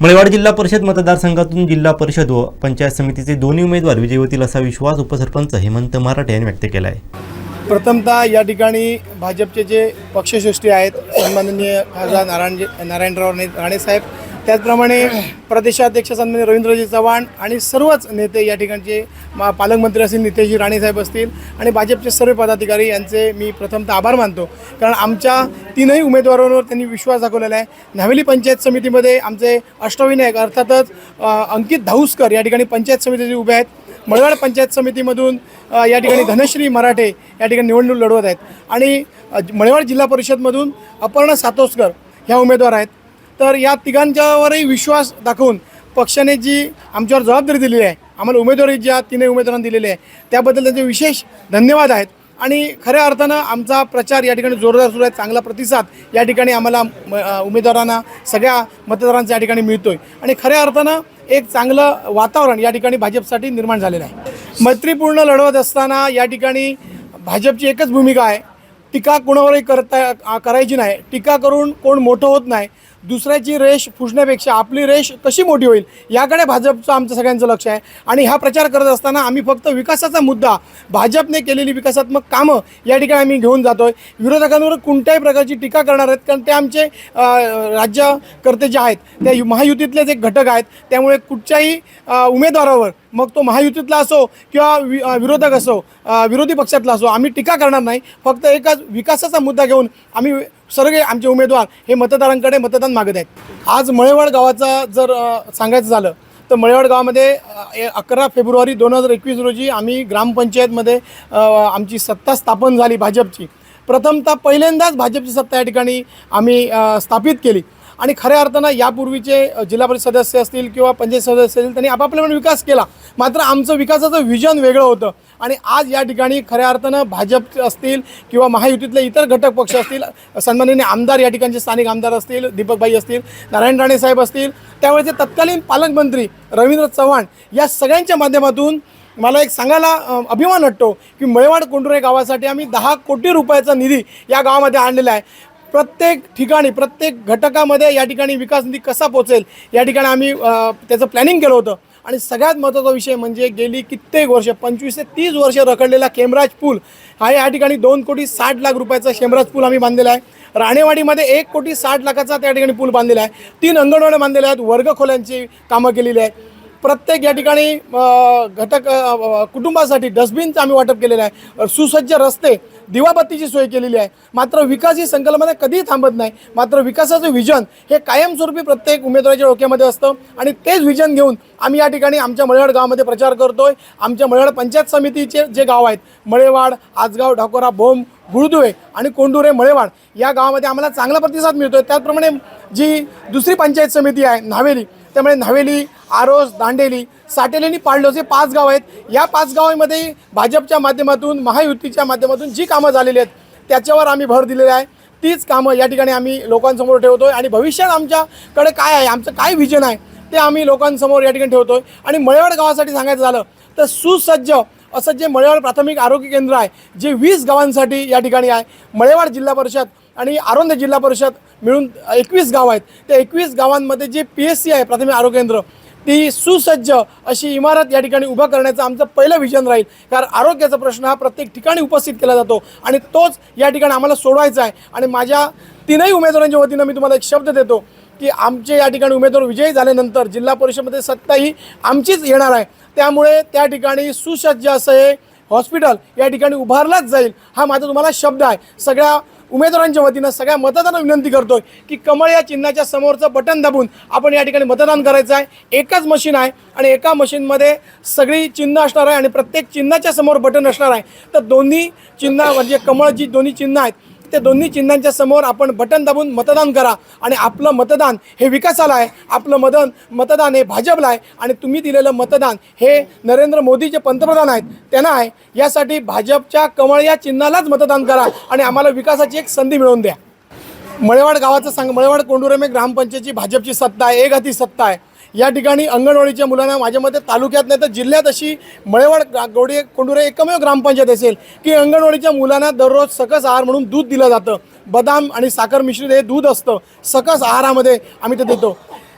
मळेवाड जिल्हा परिषद मतदारसंघातून जिल्हा परिषद व पंचायत समितीचे दोन्ही उमेदवार विजयी होतील असा विश्वास उपसरपंच हेमंत मराठे यांनी व्यक्त केला आहे प्रथमतः या ठिकाणी भाजपचे जे पक्षश्रेष्ठी आहेत सन्माननीय खासदार नारायण नारायणराव राणे साहेब त्याचप्रमाणे प्रदेशाध्यक्ष सन्माननीय रवींद्रजी चव्हाण आणि सर्वच नेते या ठिकाणचे मा पालकमंत्री असतील नितेशजी राणेसाहेब असतील आणि भाजपचे सर्व पदाधिकारी यांचे मी प्रथमतः आभार मानतो. कारण आमच्या तीनही उमेदवारांवर त्यांनी विश्वास दाखवलेला आहे. न्हावेली पंचायत समितीमध्ये आमचे अष्टविनायक अर्थातच अंकित धाऊसकर या ठिकाणी पंचायत समितीचे उभे आहेत. मळवाड पंचायत समितीमधून या ठिकाणी धनश्री मराठे या ठिकाणी निवडणूक लढवत आहेत. आणि मळवाड जिल्हा परिषदमधून अपर्णा सातोसकर ह्या उमेदवार आहेत. तर या तिघांच्यावरही विश्वास दाखवून पक्षाने जी आमच्यावर जबाबदारी दिलेली आहे आम्हाला उमेदवारी ज्या तिन्ही उमेदवारांना दिलेली आहे त्याबद्दल त्यांचे विशेष धन्यवाद आहेत. आणि खऱ्या अर्थानं आमचा प्रचार या ठिकाणी जोरदार सुरू आहे चांगला प्रतिसाद या ठिकाणी आम्हाला म- उमेदवारांना सगळ्या मतदारांचा या ठिकाणी मिळतोय. आणि खऱ्या अर्थानं एक चांगलं वातावरण या ठिकाणी भाजपसाठी निर्माण झालेलं आहे. मैत्रीपूर्ण लढवत असताना या ठिकाणी भाजपची एकच भूमिका आहे टीका कोणावरही करता करायची नाही. टीका करून कोण मोठं होत नाही दुसऱ्याची रेष पुसण्यापेक्षा आपली रेष कशी मोठी होईल? याकडे भाजपचं आमचं सगळ्यांचं लक्ष आहे. आणि हा प्रचार करत असताना आम्ही फक्त विकासाचा मुद्दा भाजपने केलेली विकासात्मक कामं या ठिकाणी आम्ही घेऊन जातो आहे विरोधकांवर कोणत्याही प्रकारची टीका करणार आहेत कारण ते आमचे राज्यकर्ते जे आहेत त्या यु- महायुतीतलेच एक घटक आहेत. त्यामुळे कुठच्याही उमेदवारावर मग तो महायुतीतला असो किंवा वि विरोधक असो विरोधी पक्षातला असो आम्ही टीका करणार नाही. फक्त एकच विकासाचा मुद्दा घेऊन आम्ही सर्व आमचे उमेदवार हे मतदारांकडे मतदान मागत आहेत. आज मळेवाड गावाचा जर सांगायचं झालं तर मळेवाड गावामध्ये अकरा फेब्रुवारी दोन हजार एकवीस रोजी आम्ही ग्रामपंचायतमध्ये आमची सत्ता स्थापन झाली भाजपची. प्रथमतः पहिल्यांदाच भाजपची सत्ता या ठिकाणी आम्ही स्थापित केली. आणि खऱ्या अर्थानं यापूर्वीचे जिल्हा परिषद सदस्य असतील किंवा पंचायत सदस्य असतील त्यांनी आपापल्यापणे विकास केला. मात्र आमचं विकासाचं विजन वेगळं होतं. आणि आज या ठिकाणी खऱ्या अर्थानं भाजप असतील किंवा महायुतीतले इतर घटक पक्ष असतील सन्माननीय आमदार या ठिकाणचे स्थानिक आमदार असतील दीपकबाई असतील नारायण राणे साहेब असतील त्यावेळेचे तत्कालीन पालकमंत्री रवींद्र चव्हाण या सगळ्यांच्या माध्यमातून मला एक सांगायला अभिमान वाटतो की मळेवाड कोंडुरे गावासाठी आम्ही दहा कोटी रुपयाचा निधी या गावामध्ये आणलेला आहे. प्रत्येक ठिकाणी प्रत्येक घटकामध्ये या ठिकाणी विकास निधी कसा पोचेल या ठिकाणी आम्ही त्याचं प्लॅनिंग केलं होतं. आणि सगळ्यात महत्त्वाचा विषय म्हणजे गेली कित्येक वर्ष पंचवीस ते तीस वर्ष रखडलेला केमराज पूल हा या ठिकाणी दोन कोटी साठ लाख रुपयाचा शेमराज पूल आम्ही बांधलेला आहे. राणेवाडीमध्ये एक कोटी साठ लाखाचा त्या ठिकाणी पूल बांधलेला आहे. तीन अंगणवाड्या बांधलेल्या आहेत वर्गखोल्यांची कामं केलेली आहेत. प्रत्येक या ठिकाणी घटक कुटुंबासाठी डस्टबिनचं आम्ही वाटप केलेलं आहे. सुसज्ज रस्ते दिवाबत्तीची सोय केलेली आहे. मात्र विकास ही संकल्पना कधीही थांबत नाही. मात्र विकासाचं व्हिजन हे कायमस्वरूपी प्रत्येक उमेदवाराच्या डोक्यामध्ये असतं आणि तेच व्हिजन घेऊन आम्ही या ठिकाणी आमच्या मळेवाड गावामध्ये प्रचार करतोय. आमच्या मळेवाड पंचायत समितीचे जे गाव आहेत मळेवाड आजगाव ढाकोरा भोम गुळदुवे आणि कोंडुरे मळेवाड या गावामध्ये आम्हाला चांगला प्रतिसाद मिळतोय. त्याचप्रमाणे जी दुसरी पंचायत समिती आहे न्हावेली त्यामुळे न्हावेली आरोस दांडेली साटेलेनी आणि हे पाच गाव आहेत या पाच गावांमध्ये भाजपच्या माध्यमातून महायुतीच्या माध्यमातून जी कामं झालेली आहेत त्याच्यावर आम्ही भर दिलेला आहे. तीच कामं या ठिकाणी आम्ही लोकांसमोर ठेवतो आहे आणि भविष्यात आमच्याकडे काय आहे आमचं काय व्हिजन आहे ते आम्ही लोकांसमोर या ठिकाणी ठेवतो आहे आणि मळेवाड गावासाठी सांगायचं झालं तर सुसज्ज असं जे मळेवाड प्राथमिक आरोग्य केंद्र आहे जे वीस गावांसाठी या ठिकाणी आहे मळेवाड जिल्हा परिषद आणि आरोंदे जिल्हा परिषद मिळून एकवीस गाव आहेत. त्या एकवीस गावांमध्ये जे पी एस सी आहे प्राथमिक आरोग्य केंद्र ती सुसज्ज अशी इमारत या ठिकाणी उभं करण्याचं आमचं पहिलं विजन राहील. कारण आरोग्याचा प्रश्न हा प्रत्येक ठिकाणी उपस्थित केला जातो आणि तोच या ठिकाणी आम्हाला सोडवायचा आहे. आणि माझ्या तीनही उमेदवारांच्या वतीनं मी तुम्हाला एक शब्द देतो की आमचे या ठिकाणी उमेदवार विजयी झाल्यानंतर जिल्हा परिषदमध्ये सत्ता ही आमचीच येणार आहे. त्यामुळे त्या ठिकाणी सुसज्ज असं हे हॉस्पिटल या ठिकाणी उभारलाच जाईल हा माझा तुम्हाला शब्द आहे. सगळ्या उमेदवारांच्या वतीनं सगळ्या मतदारांना विनंती करतोय की कमळ या चिन्हाच्या समोरचं बटन दाबून आपण या ठिकाणी मतदान करायचं आहे. एकच मशीन आहे आणि एका मशीनमध्ये सगळी चिन्ह असणार आहे आणि प्रत्येक चिन्हाच्या समोर बटन असणार आहे. तर दोन्ही चिन्ह म्हणजे कमळ जी दोन्ही चिन्ह आहेत त्या दोन्ही चिन्हांच्या समोर आपण बटन दाबून मतदान करा आणि आपलं मतदान हे विकासाला आहे. आपलं मदन मतदान हे भाजपला आहे. आणि तुम्ही दिलेलं मतदान हे नरेंद्र मोदी जे पंतप्रधान आहेत. त्यांना आहे. यासाठी भाजपच्या कमळ या चिन्हालाच मतदान करा आणि आम्हाला विकासाची एक संधी मिळवून द्या. मळेवाड गावाचं सांग मळेवाड कोंडुरमे ग्रामपंचायतची भाजपची सत्ता आहे. एक हाती सत्ता आहे. या ठिकाणी अंगणवाडीच्या मुलांना माझ्या मते तालुक्यात नाही तर जिल्ह्यात अशी मळेवाड गोडे कोंडुरे एकमेव ग्रामपंचायत असेल की अंगणवाडीच्या मुलांना दररोज सकस आहार म्हणून दूध दिलं जातं. बदाम आणि साखर मिश्रित हे दूध असतं. सकस आहारामध्ये आम्ही ते देतो.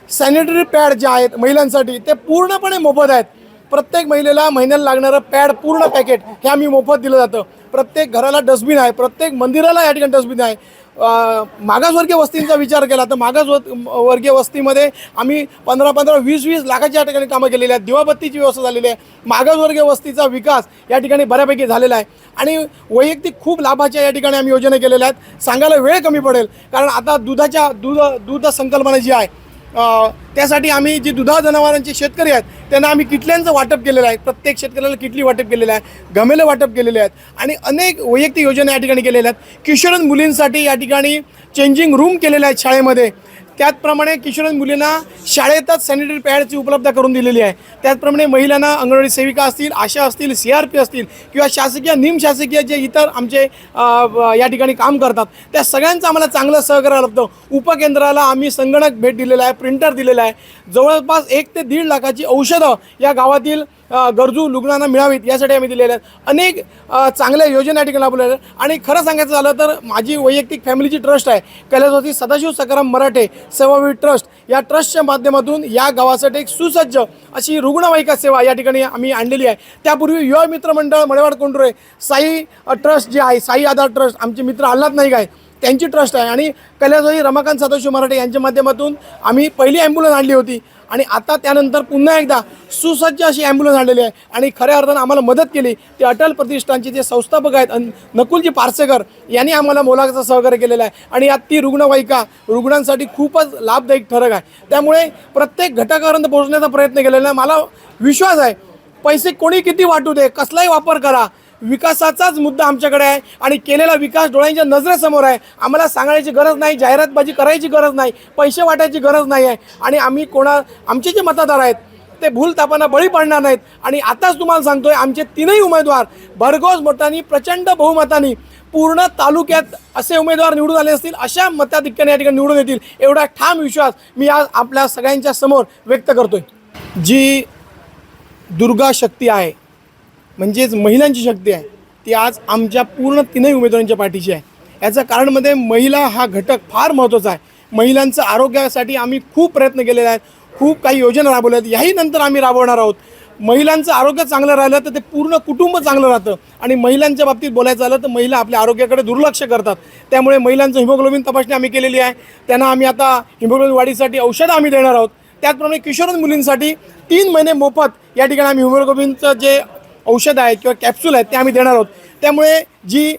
सॅनिटरी पॅड जे आहेत महिलांसाठी ते पूर्णपणे मोफत आहेत. प्रत्येक महिलेला महिन्याला लागणारं पॅड पूर्ण पॅकेट हे आम्ही मोफत दिलं जातं. प्रत्येक घराला डस्टबिन आहे. प्रत्येक मंदिराला या ठिकाणी डस्टबिन आहे. मागासवर्गीय वस्तींचा विचार केला तर मागास व- वर्गीय वस्तीमध्ये आम्ही पंधरा पंधरा वीस वीस लाखाच्या या ठिकाणी कामं केलेली आहेत. दिवाबत्तीची व्यवस्था झालेली आहे. मागासवर्गीय वस्तीचा विकास या ठिकाणी बऱ्यापैकी झालेला आहे. आणि वैयक्तिक खूप लाभाच्या या ठिकाणी आम्ही योजना केलेल्या आहेत. सांगायला वेळ कमी पडेल. कारण आता दुधाच्या दूध दूध संकल्पना जी आहे त्यासाठी आम्ही जी दुधा जनावरांचे शेतकरी आहेत त्यांना आम्ही किटल्यांचं वाटप केलेलं आहे. प्रत्येक शेतकऱ्याला किटली वाटप केलेलं आहे गमेलं वाटप केलेले आहेत आणि अनेक वैयक्तिक योजना या ठिकाणी केलेल्या आहेत. किशोरन मुलींसाठी या ठिकाणी चेंजिंग रूम केलेल्या आहेत शाळेमध्ये. त्याचप्रमाणे किशोरन मुलींना शाळेतच सॅनिटरी पॅडची उपलब्ध करून दिलेली आहे. त्याचप्रमाणे महिलांना अंगणवाडी सेविका असतील आशा असतील सी आर पी असतील किंवा शासकीय निमशासकीय जे इतर आमचे या ठिकाणी काम करतात त्या सगळ्यांचं आम्हाला चांगलं सहकार्य लाभतं उपकेंद्राला आम्ही संगणक भेट दिलेला आहे प्रिंटर दिलेला आहे. जवळपास एक ते दीड लाखाची औषधं या गावातील गरजू रुग्णांना मिळावीत यासाठी आम्ही दिलेल्या आहेत अनेक चांगल्या योजना या ठिकाणी राबवलेल्या आहेत. आणि खरं सांगायचं झालं तर माझी वैयक्तिक फॅमिलीची ट्रस्ट आहे. कैलासवासी सदाशिव सकाराम मराठे सेवावी ट्रस्ट या ट्रस्टच्या माध्यमातून या गावासाठी एक सुसज्ज अशी रुग्णवाहिका सेवा या ठिकाणी आम्ही आणलेली आहे. त्यापूर्वी युवा मित्र मंडळ मळेवाड कोंडुरे साई ट्रस्ट जे आहे साई आधार ट्रस्ट आमचे मित्र आल्हाद नाईक आहे त्यांची ट्रस्ट आहे. आणि कैलासवासी रमाकांत सदाशिव मराठे यांच्या माध्यमातून आम्ही पहिली ॲम्ब्युलन्स आणली होती. आणि आता त्यानंतर पुन्हा एकदा सुसज्ज अशी ॲम्ब्युलन्स आणलेली आहे. आणि खऱ्या अर्थानं आम्हाला मदत केली. ते अटल प्रतिष्ठानचे जे संस्थापक आहेत नकुलजी पार्सेकर यांनी आम्हाला मोलाचं सहकार्य केलेलं आहे. आणि यात ती रुग्णवाहिका रुग्णांसाठी खूपच लाभदायक ठरक आहे. त्यामुळे प्रत्येक घटकापर्यंत पोहोचण्याचा प्रयत्न केलेला आहे. मला विश्वास आहे पैसे कोणी किती वाटू दे कसलाही वापर करा विकासाचाच मुद्दा आमच्याकडे आहे आणि केलेला विकास डोळ्यांच्या नजरेसमोर आहे. आम्हाला सांगण्याची गरज नाही जाहिरातबाजी करायची गरज नाही पैसे वाटायची गरज नाही आहे. आणि आम्ही कोणा आमचे जे मतदार आहेत ते भूल तापांना बळी पडणार नाहीत. आणि आताच तुम्हाला सांगतोय आमचे तीनही उमेदवार भरघोस मतांनी प्रचंड बहुमतांनी पूर्ण तालुक्यात असे उमेदवार निवडून आले असतील अशा मताधिक्याने या ठिकाणी निवडून येतील एवढा ठाम विश्वास मी आज आपल्या सगळ्यांच्या समोर व्यक्त करतोय. जी दुर्गा शक्ती आहे म्हणजेच महिलांची शक्ती आहे. ती आज आमच्या पूर्ण तीनही उमेदवारांच्या पाठीशी आहे. याचं कारण मध्ये महिला हा घटक फार महत्त्वाचा आहे. महिलांचं आरोग्यासाठी आम्ही खूप प्रयत्न केलेले आहेत. खूप काही योजना राबवल्या आहेत याही नंतर आम्ही राबवणार आहोत. महिलांचं आरोग्य चांगलं राहिलं तर ते पूर्ण कुटुंब चांगलं राहतं. आणि महिलांच्या बाबतीत बोलायचं झालं तर महिला आपल्या आरोग्याकडे दुर्लक्ष करतात. त्यामुळे महिलांचं हिमोग्लोबिन तपासणी आम्ही केलेली आहे. त्यांना आम्ही आता हिमोग्लोबिन वाढीसाठी औषधं आम्ही देणार आहोत. त्याचप्रमाणे किशोर मुलींसाठी तीन महिने मोफत या ठिकाणी आम्ही हिमोग्लोबिनचं जे औषध आहे किंवा कॅप्सूल आहेत ते आम्ही देणार आहोत. त्यामुळे जी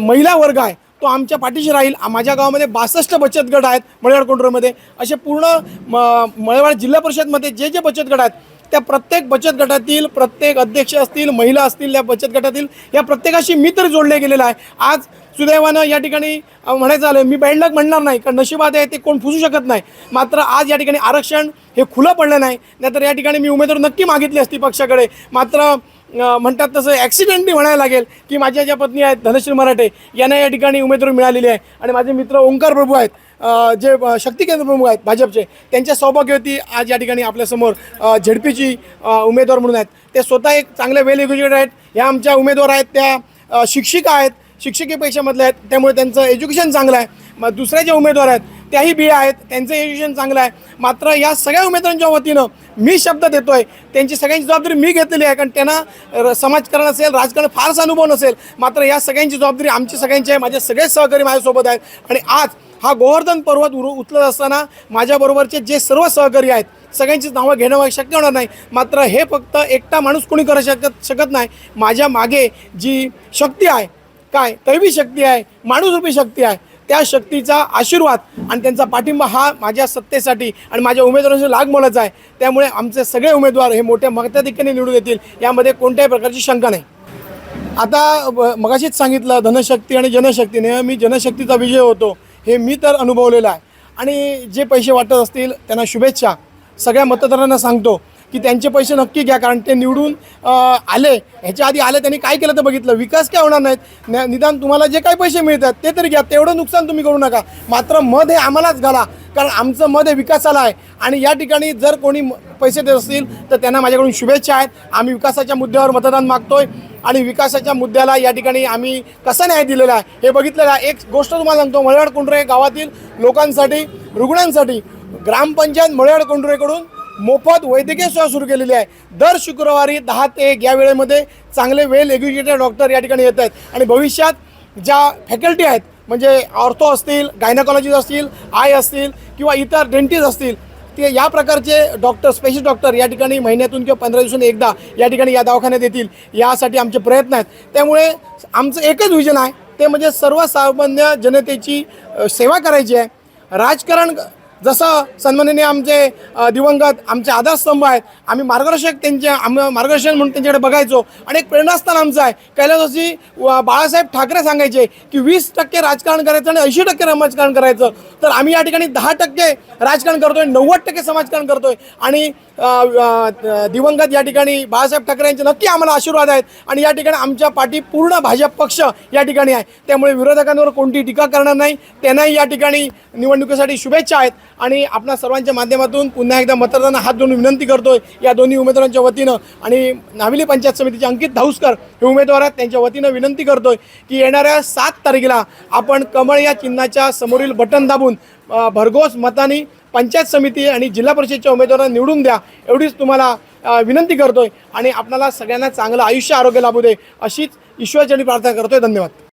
महिला वर्ग आहे तो आमच्या पाठीशी राहील. माझ्या गावामध्ये बासष्ट बचत गट आहेत मळेवाड कोंडूरमध्ये असे पूर्ण म मळेवाड जिल्हा परिषदमध्ये जे जे बचत गट आहेत त्या प्रत्येक बचत गटातील प्रत्येक अध्यक्ष असतील महिला असतील या बचत गटातील या प्रत्येकाशी मी तर जोडले गेलेला आहे. आज सुदैवानं या ठिकाणी म्हणायचं झालं मी बॅडलक म्हणणार नाही कारण नशिबात आहे ते कोण फुसू शकत नाही. मात्र आज या ठिकाणी आरक्षण हे खुलं पडलं नाही नाहीतर या ठिकाणी मी उमेदवार नक्की मागितली असती पक्षाकडे. मात्र म्हणतात तसं ॲक्सिडेंटली म्हणायला लागेल की माझ्या ज्या पत्नी आहेत धनश्री मराठे यांना या ठिकाणी उमेदवारी मिळालेली आहे. आणि माझे मित्र ओंकार प्रभू आहेत. जे शक्ती केंद्र प्रमुख आहेत भाजपचे त्यांच्या सौभाग्यवती आज या ठिकाणी आपल्यासमोर झेडपीची उमेदवार म्हणून आहेत. ते स्वतः एक चांगले वेल एज्युकेटेड आहेत. ह्या आमच्या उमेदवार आहेत त्या शिक्षिका आहेत. शिक्षकी पैशामधल्या आहेत. त्यामुळे त्यांचं एज्युकेशन चांगलं आहे. मग दुसऱ्या ज्या उमेदवार आहेत त्याही बी आहेत त्यांचं एज्युकेशन चांगलं आहे. मात्र या सगळ्या उमेदवारांच्या वतीनं मी शब्द देतोय त्यांची सगळ्यांची जबाबदारी मी घेतलेली आहे कारण त्यांना र- समाजकारण असेल राजकारण फारसा अनुभव नसेल मात्र या सगळ्यांची जबाबदारी आमची सगळ्यांची आहे माझे सगळे सहकारी माझ्यासोबत आहेत. आणि आज हा गोवर्धन पर्वत उर उचलत असताना माझ्याबरोबरचे जे सर्व सहकारी आहेत सगळ्यांचीच नावं घेणं शक्य होणार नाही. मात्र हे फक्त एकटा माणूस कोणी करू शकत शकत नाही. माझ्या मागे जी शक्ती आहे काय? तैवी शक्ती आहे माणूसरूपी शक्ती आहे त्या शक्तीचा आशीर्वाद आणि त्यांचा पाठिंबा हा माझ्या सत्तेसाठी आणि माझ्या उमेदवारांशी लागमोलाचा आहे. त्यामुळे आमचे सगळे उमेदवार हे मोठ्या मताधिक्याने निवडून येतील यामध्ये कोणत्याही प्रकारची शंका नाही. आता मगाशीच सांगितलं धनशक्ती आणि जनशक्तीने मी जनशक्तीचा विजय होतो हे मी तर अनुभवलेलं आहे. आणि जे पैसे वाटत असतील त्यांना शुभेच्छा. सगळ्या मतदारांना सांगतो की त्यांचे पैसे नक्की घ्या कारण ते निवडून आले. ह्याच्या आधी आले त्यांनी काय केलं तर बघितलं. विकास काय होणार नाहीत? न- निदान तुम्हाला जे काही पैसे मिळतात ते तरी घ्या. तेवढं नुकसान तुम्ही करू नका. मात्र मध हे आम्हालाच घाला कारण आमचं मध हे विकासाला आहे. आणि या ठिकाणी जर कोणी म- पैसे देत असतील तर त्यांना माझ्याकडून शुभेच्छा आहेत. आम्ही विकासाच्या मुद्द्यावर मतदान मागतोय. आणि विकासाच्या मुद्द्याला या ठिकाणी आम्ही कसा न्याय दिलेला आहे हे बघितलेलं आहे. एक गोष्ट तुम्हाला सांगतो मळेवाड कुंड्रे गावातील लोकांसाठी रुग्णांसाठी ग्रामपंचायत मळेवाड कोंडुरेकडून मोफत वैद्यकीय सेवा सुरू केलेली आहे. दर शुक्रवारी दहा ते एक या वेळेमध्ये चांगले वेल एज्युकेटेड डॉक्टर या ठिकाणी येत आहेत. आणि भविष्यात ज्या फॅकल्टी आहेत म्हणजे ऑर्थो असतील गायनाकॉलॉजिस्ट असतील आय असतील किंवा इतर डेंटिस्ट असतील ते या प्रकारचे डॉक्टर स्पेशल डॉक्टर या ठिकाणी महिन्यातून किंवा पंधरा दिवसांनी एकदा या ठिकाणी या दवाखान्यात येतील. यासाठी आमचे प्रयत्न आहेत. त्यामुळे आमचं एकच विजन आहे. ते म्हणजे सर्वसामान्य जनतेची सेवा करायची आहे. राजकारण जसं सन्माननीय आमचे दिवंगत आमचे आधारस्तंभ आहेत आम्ही मार्गदर्शक त्यांच्या आम मार्गदर्शन म्हणून त्यांच्याकडे बघायचो. आणि एक प्रेरणास्थान आमचं आहे. कैलासवासी व बाळासाहेब ठाकरे सांगायचे की वीस टक्के राजकारण करायचं आणि ऐंशी टक्के समाजकारण करायचं. तर आम्ही या ठिकाणी दहा टक्के राजकारण करतोय नव्वद टक्के समाजकारण करतोय. आणि दिवंगत या ठिकाणी बाळासाहेब ठाकरे यांचे नक्की आम्हाला आशीर्वाद आहेत. आणि या ठिकाणी आमच्या पाठी पूर्ण भाजप पक्ष या ठिकाणी आहे. त्यामुळे विरोधकांवर कोणती टीका करणार नाही. त्यांनाही या ठिकाणी निवडणुकीसाठी शुभेच्छा आहेत. आणि आपणा सर्वांच्या माध्यमातून पुन्हा एकदा मतदारांना हात धरून विनंती करतोय या दोन्ही उमेदवारांच्या वतीनं. आणि नाविली पंचायत समितीचे अंकित धाऊसकर हे उमेदवार आहेत त्यांच्या वतीनं विनंती करतोय की येणाऱ्या सात तारखेला आपण कमळ या चिन्हाच्या समोरील बटन दाबून भरघोस मतानी पंचायत समिती आणि जिल्हा परिषदच्या उमेदवारांना निवडून द्या एवढीच तुम्हाला विनंती करतोय. आणि आपल्याला सगळ्यांना चांगलं आयुष्य आरोग्य लाभू दे अशीच ईश्वरचरणी प्रार्थना करतोय. धन्यवाद.